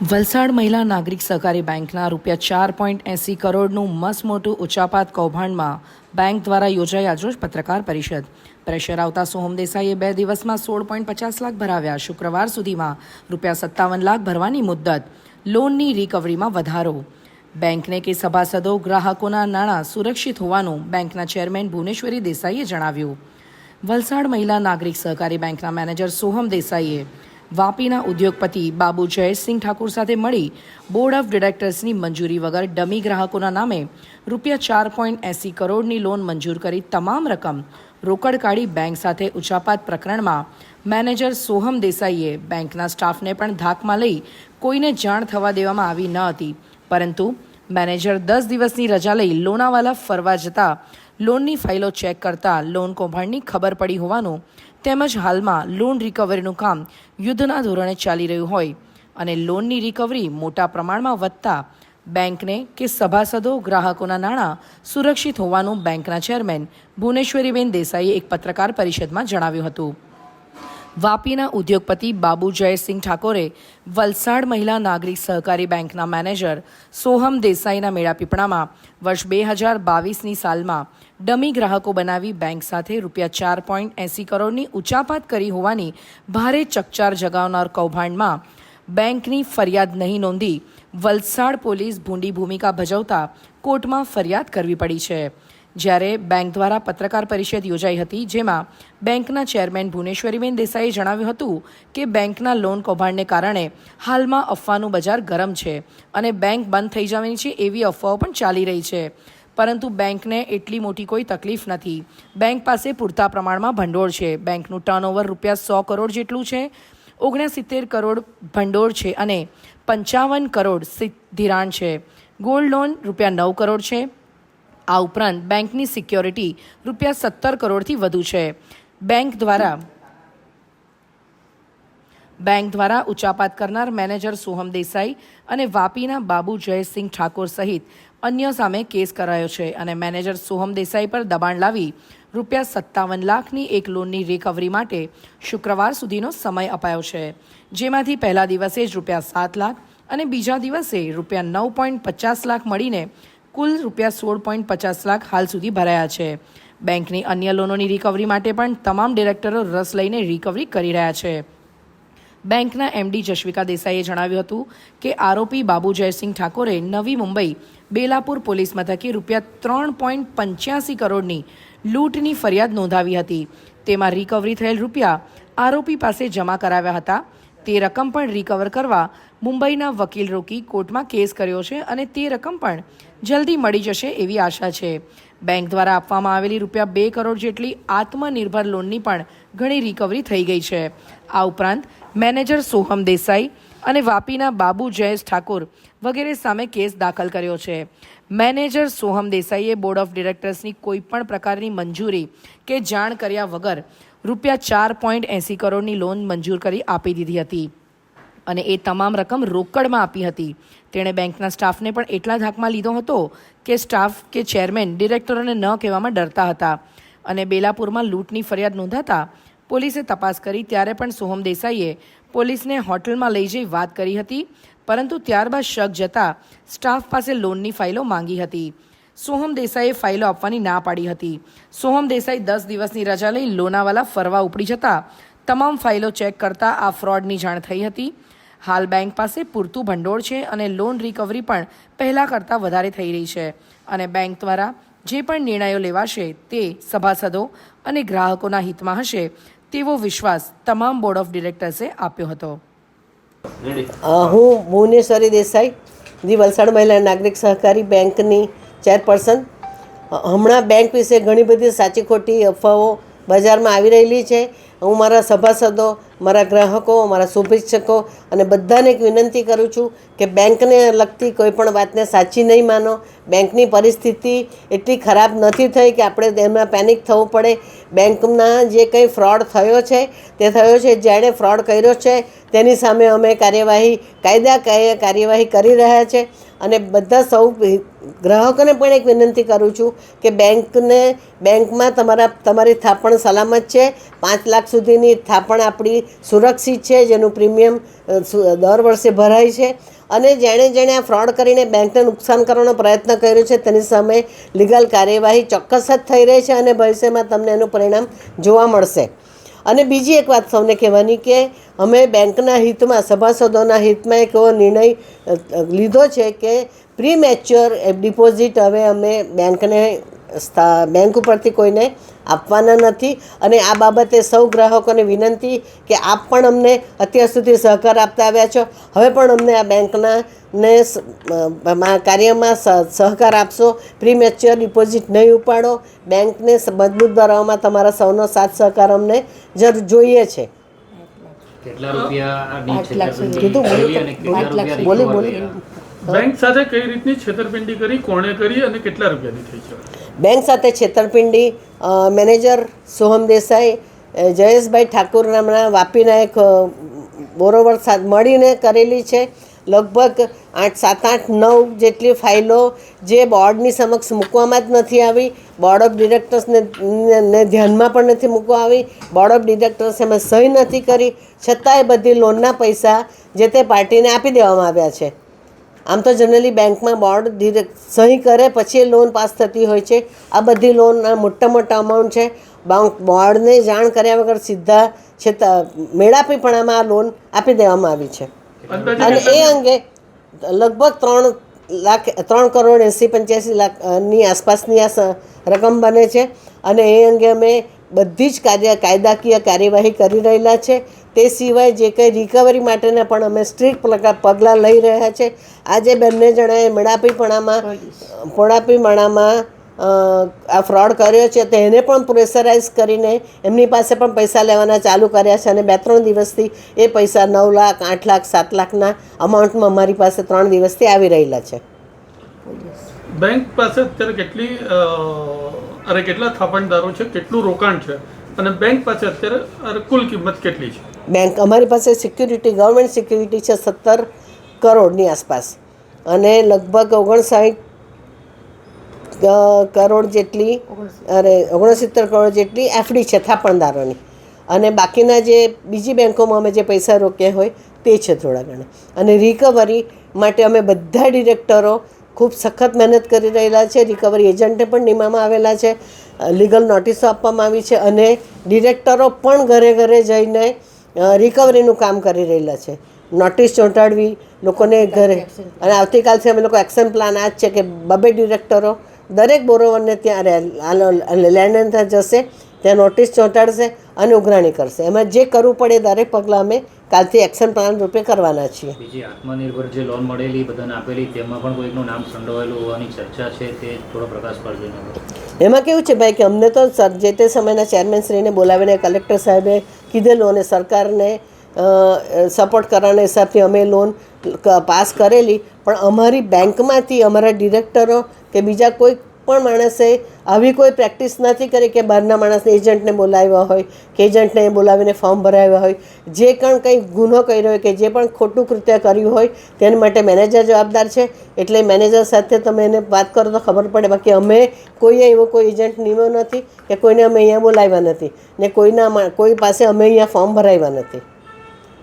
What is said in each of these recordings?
વલસાડ મહિલા નાગરિક સહકારી બેંકના રૂપિયા ચાર પોઈન્ટ એંસી કરોડનું મસમોટું મોટું ઉચાપાત કૌભાંડમાં બેંક દ્વારા યોજાઈ આજરોજ પત્રકાર પરિષદ. પ્રેશર આવતા સોહમ દેસાઈએ બે દિવસમાં સોળ પોઈન્ટ પચાસ લાખ ભરાવ્યા. શુક્રવાર સુધીમાં રૂપિયા સત્તાવન લાખ ભરવાની મુદ્દત. લોનની રિકવરીમાં વધારો. બેંકને કે સભાસદો, ગ્રાહકોના નાણાં સુરક્ષિત હોવાનું બેંકના ચેરમેન ભુવનેશ્વરી દેસાઈએ જણાવ્યું. વલસાડ મહિલા નાગરિક સહકારી બેંકના મેનેજર સોહમ દેસાઈએ વાપીના ઉદ્યોગપતિ બાબુ જયેશસિંહ ઠાકુર સાથે મળી બોર્ડ ઓફ ડિરેક્ટર્સની મંજૂરી વગર ડમી ગ્રાહકોના નામે રૂપિયા ચાર પોઈન્ટ એંસી કરોડની લોન મંજૂર કરી તમામ રકમ રોકડ કાઢી બેંક સાથે ઉચાપાત પ્રકરણમાં મેનેજર સોહમ દેસાઈએ બેંકના સ્ટાફને પણ ધાકમાં લઈ કોઈને જાણ થવા દેવામાં આવી ન હતી. પરંતુ મેનેજર દસ દિવસની રજા લઈ લોનાવાલા ફરવા જતા લોનની ફાઇલો ચેક કરતા લોન કૌભાંડની ખબર પડી હોવાનું તેમજ હાલમાં લોન રિકવરીનું કામ યુદ્ધના ધોરણે ચાલી રહ્યું હોય અને લોનની રિકવરી મોટા પ્રમાણમાં વધતા બેંકને કે સભાસદો, ગ્રાહકોના નાણાં સુરક્ષિત હોવાનું બેંકના ચેરમેન ભુવનેશ્વરીબેન દેસાઈએ એક પત્રકાર પરિષદમાં જણાવ્યું હતું. વાપીના ઉદ્યોગપતિ બાબુ જયસિંહ ઠાકોરે વલસાડ મહિલા નાગરિક સહકારી બેંકના મેનેજર સોહમ દેસાઈના મેળાપીપળામાં વર્ષ બે હજાર બાવીસની સાલમાં ડમી ગ્રાહકો બનાવી બેંક સાથે રૂપિયા ચાર પોઈન્ટ એંસી કરોડની ઉચાપાત કરી હોવાની ભારે ચકચાર જગાવનાર કૌભાંડમાં બેંકની ફરિયાદ નહીં નોંધી વલસાડ પોલીસ ભૂંડી ભૂમિકા ભજવતા કોર્ટમાં ફરિયાદ કરવી પડી છે. જ્યારે બેંક દ્વારા પત્રકાર પરિષદ યોજાઈ હતી, જેમાં બેંકના ચેરમેન ભુવનેશ્વરીબેન દેસાઈએ જણાવ્યું હતું કે બેંકના લોન કૌભાંડને કારણે હાલમાં અફવાનું બજાર ગરમ છે અને બેંક બંધ થઈ જવાની છે એવી અફવાઓ પણ ચાલી રહી છે. પરંતુ બેંકને એટલી મોટી કોઈ તકલીફ નથી. બેંક પાસે પૂરતા પ્રમાણમાં ભંડોળ છે. બેંકનું ટર્નઓવર રૂપિયા સો કરોડ જેટલું છે, ઓગણસિત્તેર કરોડ ભંડોળ છે અને પંચાવન કરોડ ધિરાણ છે. ગોલ્ડ લોન રૂપિયા નવ કરોડ છે આ ઉપરાંત બેંકની સિક્યોરિટી રૂપિયા સત્તર કરોડથી વધુ છે. બેંક દ્વારા બેંક દ્વારા ઉચાપાત કરનાર મેનેજર સોહમ દેસાઈ અને વાપીના બાબુ જયસિંહ ઠાકોર સહિત અન્ય સામે કેસ કરાયો છે અને મેનેજર સોહમ દેસાઈ પર દબાણ લાવી રૂપિયા સત્તાવન લાખની એક લોનની રિકવરી માટે શુક્રવાર સુધીનો સમય અપાયો છે. જેમાંથી પહેલા દિવસે જ રૂપિયા સાત લાખ અને બીજા દિવસે રૂપિયા નવ પોઈન્ટ પચાસ લાખ મળીને કુલ રૂપિયા સોળ પોઈન્ટ પચાસ લાખ હાલ સુધી ભરાયા છે. બેંકની અન્ય લોનોની રિકવરી માટે પણ તમામ ડિરેક્ટરો રસ લઈને રિકવરી કરી રહ્યા છે. બેંકના એમડી જશવિકા દેસાઈએ જણાવ્યું હતું કે આરોપી બાબુ જયસિંહ ઠાકોરે નવી મુંબઈ બેલાપુર પોલીસ મથકે રૂપિયા ત્રણ પોઈન્ટ પંચ્યાસી કરોડની લૂંટની ફરિયાદ નોંધાવી હતી. તેમાં રિકવરી થયેલ રૂપિયા આરોપી પાસે જમા કરાવ્યા હતા. તે રકમ પણ રિકવર કરવા મુંબઈના વકીલ રોકી કોર્ટમાં કેસ કર્યો છે અને તે રકમ પણ જલ્દી મળી જશે એવી આશા છે. બેંક દ્વારા આપવામાં આવેલી રૂપિયા બે કરોડ જેટલી આત્મનિર્ભર લોનની પણ ઘણી રિકવરી થઈ ગઈ છે. આ ઉપરાંત મેનેજર સોહમ દેસાઈ અને વાપીના બાબુ જયેશ ઠાકુર વગેરે સામે કેસ દાખલ કર્યો છે. મેનેજર સોહમ દેસાઈએ બોર્ડ ઓફ ડિરેક્ટર્સની કોઈ પણ પ્રકારની મંજૂરી કે જાણ કર્યા વગર રૂપિયા ચાર પોઈન્ટ એંસી કરોડની લોન મંજૂર કરી આપી દીધી હતી. અને એ તમામ રકમ રોકડમાં આપી હતી. તેણે બેંકના સ્ટાફને પણ એટલા ધાકમાં લીધો હતો કે સ્ટાફ કે ચેરમેન, ડિરેક્ટરોને ન કહેવામાં ડરતા હતા અને બેલાપુરમાં લૂંટની ફરિયાદ નોંધાતા પોલીસે તપાસ કરી ત્યારે પણ સોહમ દેસાઈએ પોલીસને હોટલમાં લઈ જઈ વાત કરી હતી, પરંતુ ત્યારબાદ શક જતા સ્ટાફ પાસે લોનની ફાઇલો માંગી હતી. સોહમ દેસાઈએ ફાઇલો આપવાની ના પાડી હતી. સોહમ દેસાઈ દસ દિવસની રજા લઈ લોનાવાલા ફરવા ઉપડી જતા તમામ ફાઇલો ચેક કરતા આ ફ્રોડની જાણ થઈ હતી. હાલ બેંક પાસે પૂરતું ભંડોળ છે અને લોન રિકવરી પણ પહેલાં કરતાં વધારે થઈ રહી છે. અને બેંક દ્વારા જે પણ નિર્ણયો લેવાશે તે સભાસદો અને ગ્રાહકોના હિતમાં હશે તેવો વિશ્વાસ તમામ બોર્ડ ઓફ ડિરેક્ટર્સે આપ્યો હતો. હું ભુવનેશ્વરી દેસાઈ જી વલસાડ મહિલા નાગરિક સહકારી બેંકની ચેરપર્સન. હમણાં બેંક વિશે ઘણી બધી સાચી ખોટી અફવાઓ બજારમાં આવી રહેલી છે. હું મારા સભાસદો મારા ગ્રાહકો, મારા શુભેચ્છકો અને બધાને એક વિનંતી કરું છું કે બેંકને લગતી કોઈ પણ વાતને સાચી નહીં માનો. બેંકની પરિસ્થિતિ એટલી ખરાબ નથી થઈ કે આપણે તેમાં પેનિક થવું પડે. બેંકના જે કંઈ ફ્રોડ થયો છે, તે થયો છે. જેણે ફ્રોડ કર્યો છે, તેની સામે અમે કાર્યવાહી, કાયદા કાર્યવાહી કરી રહ્યા છે. અને બધા સૌ ગ્રાહકોને પણ એક વિનંતી કરું છું કે બેંકને, બેંકમાં તમારા, તમારી થાપણ સલામત છે. પાંચ લાખ સુધીની થાપણ આપણી સુરક્ષિત છે, જેનું પ્રીમિયમ દર વર્ષે ભરાય છે. અને જેણે જેણે આ ફ્રોડ કરીને બેંકને નુકસાન કરવાનો પ્રયત્ન કર્યો છે, તેની સામે લીગલ કાર્યવાહી ચોક્કસ જ થઈ રહી છે અને ભવિષ્યમાં તમને એનું પરિણામ જોવા મળશે. અને બીજી એક વાત સૌને કહેવાની કે અમે બેંકના હિતમાં, સભાસદોના હિતમાં એક એવો નિર્ણય લીધો છે કે પ્રી મેચ્યોર ડિપોઝિટ હવે અમે બેંકને સ્થા- બેંક ઉપરથી કોઈને આપવાના નથી. અને આ બાબતે સૌ ગ્રાહકોને વિનંતી કે આપ પણ અમને અત્યાર સુધી સહકાર આપતા આવ્યા છો. હવે પણ અમને આ બેંકના ને કાર્યમાં સહકાર આપશો. પ્રીમેચ્યોર ડિપોઝિટ નહીં ઉપાડો. બેંકને મજબૂત બનાવવામાં તમારા સૌનો સાથ સહકાર અમને જરૂર જોઈએ છે. કેટલા રૂપિયા બોલી, બોલી. બેંક સાથે કઈ રીતની છેતરપિંડી કરી કોણે કરી અને કેટલા રૂપિયાની થઈ છે? બેંક સાથે છેતરપિંડી મેનેજર સોહમ દેસાઈ જયેશભાઈ ઠાકુર નામના વાપીના એક બોરોવર સાથ મળીને કરેલી છે. લગભગ આઠ, સાત, આઠ, નવ જેટલી ફાઇલો જે બોર્ડની સમક્ષ મૂકવામાં જ નથી આવી. બોર્ડ ઓફ ડિરેક્ટર્સને ને- ધ્યાનમાં પણ નથી મૂકવા આવી. બોર્ડ ઓફ ડિરેક્ટર્સ એમાં સહી નથી કરી. છતાંય બધી લોનના પૈસા જે તે પાર્ટીને આપી દેવામાં આવ્યા છે. આમ તો જનરલી બેંકમાં બોર્ડ ધીરે સહી કરે પછી લોન પાસ થતી હોય છે. આ બધી લોનના મોટા મોટા અમાઉન્ટ છે. બેંક બોર્ડને જાણ કર્યા વગર સીધા છેતા મેળાપીપણામાં આ લોન આપી દેવામાં આવી છે. અને એ અંગે લગભગ ત્રણ લાખ ત્રણ કરોડ એંસી પંચ્યાસી લાખની આસપાસની આ રકમ બને છે. અને એ અંગે અમે બધી જ કાર્ય કાયદાકીય કાર્યવાહી કરી રહેલા છે. તે સિવાય જે કંઈ રિકવરી માટેના પણ અમે સ્ટ્રિક્ટ પગલાં લઈ રહ્યા છે. આજે બંને જણાએ મેળાપીપણામાં પોળાપીપણામાં આ ફ્રોડ કર્યો છે. તો એને પણ પ્રેશરાઇઝ કરીને એમની પાસે પણ પૈસા લેવાના ચાલુ કર્યા છે અને બે ત્રણ દિવસથી એ પૈસા નવ લાખ આઠ લાખ સાત લાખના અમાઉન્ટમાં અમારી પાસે ત્રણ દિવસથી આવી રહેલા છે. બેંક પાસે અત્યારે કેટલી અરે કેટલા થાપણદારો છે કેટલું રોકાણ છે? અને બેંક પાસે અત્યારે કુલ કિંમત કેટલી છે? બેંક, અમારી પાસે સિક્યુરિટી, ગવર્મેન્ટ સિક્યુરિટી છે સત્તર કરોડની આસપાસ. અને લગભગ ઓગણસાઠ કરોડ જેટલી, અરે, ઓગણસિત્તેર કરોડ જેટલી એફડી છે થાપણદારોની. અને બાકીના જે બીજી બેંકોમાં અમે જે પૈસા રોક્યા હોય તે છે થોડા ઘણા. અને રિકવરી માટે અમે બધા ડિરેક્ટરો ખૂબ સખત મહેનત કરી રહેલા છે. રિકવરી એજન્ટે પણ નિમવામાં આવેલા છે. લીગલ નોટિસો આપવામાં આવી છે અને ડિરેક્ટરો પણ ઘરે ઘરે જઈને રિકવરીનું કામ કરી રહેલા છે. નોટિસ ચોંટાડવી લોકોને ઘરે અને આવતીકાલથી અમે લોકો એક્શન પ્લાન આ જ છે કે બબે ડિરેક્ટરો દરેક બોરોવરને ત્યાં લેન્ડ ત્યાં જશે ત્યાં નોટિસ ચોંટાડશે અને ઉઘરાણી કરશે. એમાં જે કરવું પડે દરેક પગલાં અમે કાલથી એક્શન પ્લાન રૂપે કરવાના છીએ. બીજી આત્મનિર્ભર જે લોન મળેલી બધાને આપેલી તેમાં પણ કોઈકનું નામ સંડોવાયેલું હોવાની ચર્ચા છે તે થોડો પ્રકાશ પડશે એમાં કેવું છે ભાઈ કે અમને તો જે તે સમયના ચેરમેનશ્રીને બોલાવીને કલેક્ટર સાહેબે કીધેલું અને સરકારને સપોર્ટ કરવાના હિસાબથી અમે લોન પાસ કરેલી. પણ અમારી બેંકમાંથી અમારા ડિરેક્ટરો કે બીજા કોઈ પણ માણસે આવી કોઈ પ્રેક્ટિસ નથી કરી કે બહારના માણસને એજન્ટને બોલાવ્યા હોય, કે એજન્ટને બોલાવીને ફોર્મ ભરાવ્યા હોય. જે પણ કંઈ ગુનો કર્યો હોય કે જે પણ ખોટું કૃત્ય કર્યું હોય, તેના માટે મેનેજર જવાબદાર છે. એટલે મેનેજર સાથે તમે એને વાત કરો તો ખબર પડે. બાકી અમે કોઈએ એવો કોઈ એજન્ટ નિમ્યો નથી કે કોઈને અમે અહીંયા બોલાવ્યા નથી ને કોઈના કોઈ પાસે અમે અહીંયા ફોર્મ ભરાવ્યા નથી.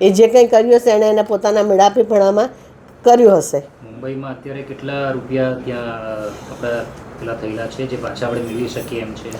એ જે કંઈ કર્યું હશે એણે એના પોતાના મેળાપીપણામાં કર્યું હશે. મુંબઈમાં અત્યારે કેટલા રૂપિયા ત્યાં આપણા પેલા થયેલા છે જે પાછા આપણે મેળવી શકીએ એમ છે?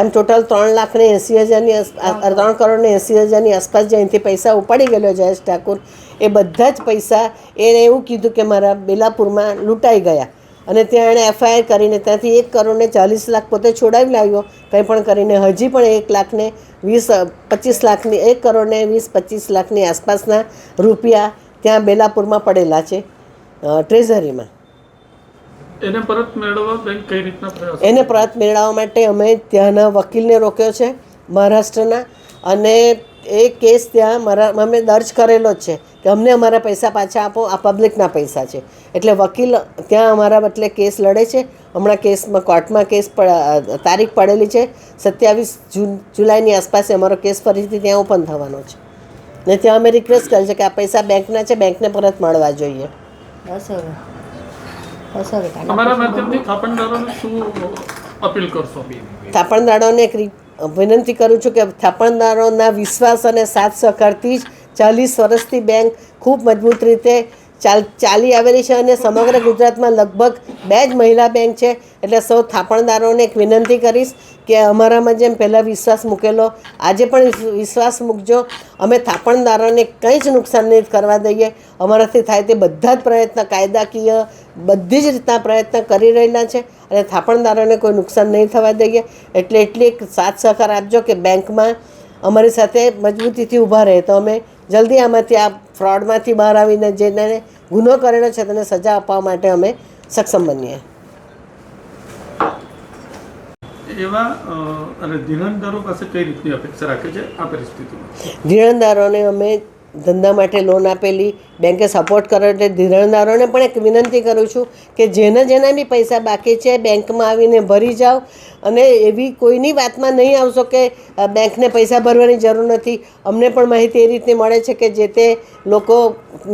એમ ટોટલ ત્રણ લાખ ને એંસી હજારની ત્રણ કરોડ. ને એંસી હજારની આસપાસ જે અહીંથી પૈસા ઉપાડી ગયેલો જયેશ ઠાકુર એ બધા જ પૈસા એણે એવું કીધું કે મારા બેલાપુરમાં લૂંટાઈ ગયા. અને ત્યાં એણે એફઆઈઆર કરીને ત્યાંથી એક કરોડને ચાલીસ લાખ પોતે છોડાવી લાવ્યો. કંઈ પણ કરીને હજી પણ એક લાખને વીસ પચીસ લાખની એક કરોડને વીસ પચીસ લાખની આસપાસના રૂપિયા ત્યાં બેલાપુરમાં પડેલા છે. ટ્રેઝરીમાં એને પરત મેળવવા બેંક કઈ રીતના પ્રયાસ એને પરત મેળવવા માટે અમે ત્યાંના વકીલને રોક્યો છે મહારાષ્ટ્રના. અને એ કેસ ત્યાં મારા અમે દર્જ કરેલો જ છે કે અમને અમારા પૈસા પાછા આપો આ પબ્લિકના પૈસા છે. એટલે વકીલ ત્યાં અમારા બદલે કેસ લડે છે. હમણાં કેસમાં કોર્ટમાં કેસ તારીખ પડેલી છે. સત્યાવીસ જૂન જુલાઈની આસપાસ અમારો કેસ ફરીથી ત્યાં ઓપન થવાનો છે. ને ત્યાં અમે રિક્વેસ્ટ કરી છે કે આ પૈસા બેંકના છે બેંકને પરત મળવા જોઈએ. તમારા માધ્યમથી થાપણદારોને શું અપીલ કરશો? થાપણદારોને એક વિનંતી કરું છું કે થાપણદારોના વિશ્વાસ અને સાથ સહકારથી જ ચાલીસ વર્ષથી બેંક ખૂબ મજબૂત રીતે ચાલ, ચાલી આવેલી છે અને સમગ્ર ગુજરાતમાં લગભગ બે જ મહિલા બેંક છે. એટલે સૌ થાપણદારોને એક વિનંતી કરીશ કે અમારામાં જેમ પહેલાં વિશ્વાસ મૂકેલો, આજે પણ વિશ્વાસ મૂકજો. અમે થાપણદારોને કંઈ જ નુકસાન નહીં કરવા દઈએ. અમારાથી થાય તે બધા જ પ્રયત્ન કાયદાકીય બધી જ રીતના પ્રયત્ન કરી રહેલા છે અને થાપણદારોને કોઈ નુકસાન નહીં થવા દઈએ. એટલે એટલી એક સાથ સહકાર આપજો કે બેંકમાં અમારી સાથે મજબૂતીથી ઊભા રહે. તો અમે જલ્દી આમાંથી આ ફ્રોડમાંથી બહાર આવીને જેને ગુનો કરેલો છે તેને સજા આપવા માટે અમે સક્ષમ બનીએ. એવા ધિરાણદારો પાસે કઈ રીતની અપેક્ષા રાખે છે આ પરિસ્થિતિમાં? ધિરાણદારોને અમે ધંધા માટે લોન આપેલી બેંકે સપોર્ટ કર્યો એટલે ધિરાણદારોને પણ એક વિનંતી કરું છું કે જેના જેના બી પૈસા બાકી છે બેંકમાં આવીને ભરી જાઓ. અને એવી કોઈની વાતમાં નહીં આવશો કે બેંકને પૈસા ભરવાની જરૂર નથી. અમને પણ માહિતી એ રીતની મળે છે કે જે તે લોકો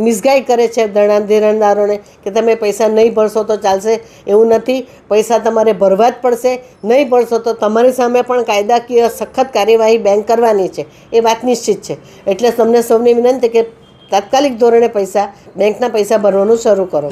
મિસગાઈડ કરે છે ધણા ધિરાણદારોને કે તમે પૈસા નહીં ભરશો તો ચાલશે એવું નથી. પૈસા તમારે ભરવા જ પડશે. નહીં ભરશો તો તમારી સામે પણ કાયદાકીય સખત કાર્યવાહી બેંક કરવાની છે. એ વાત નિશ્ચિત છે. એટલે તમને સૌની વિનંતી કે તાત્કાલિક ધોરણે પૈસા, બેંકના પૈસા ભરવાનું શરૂ કરો.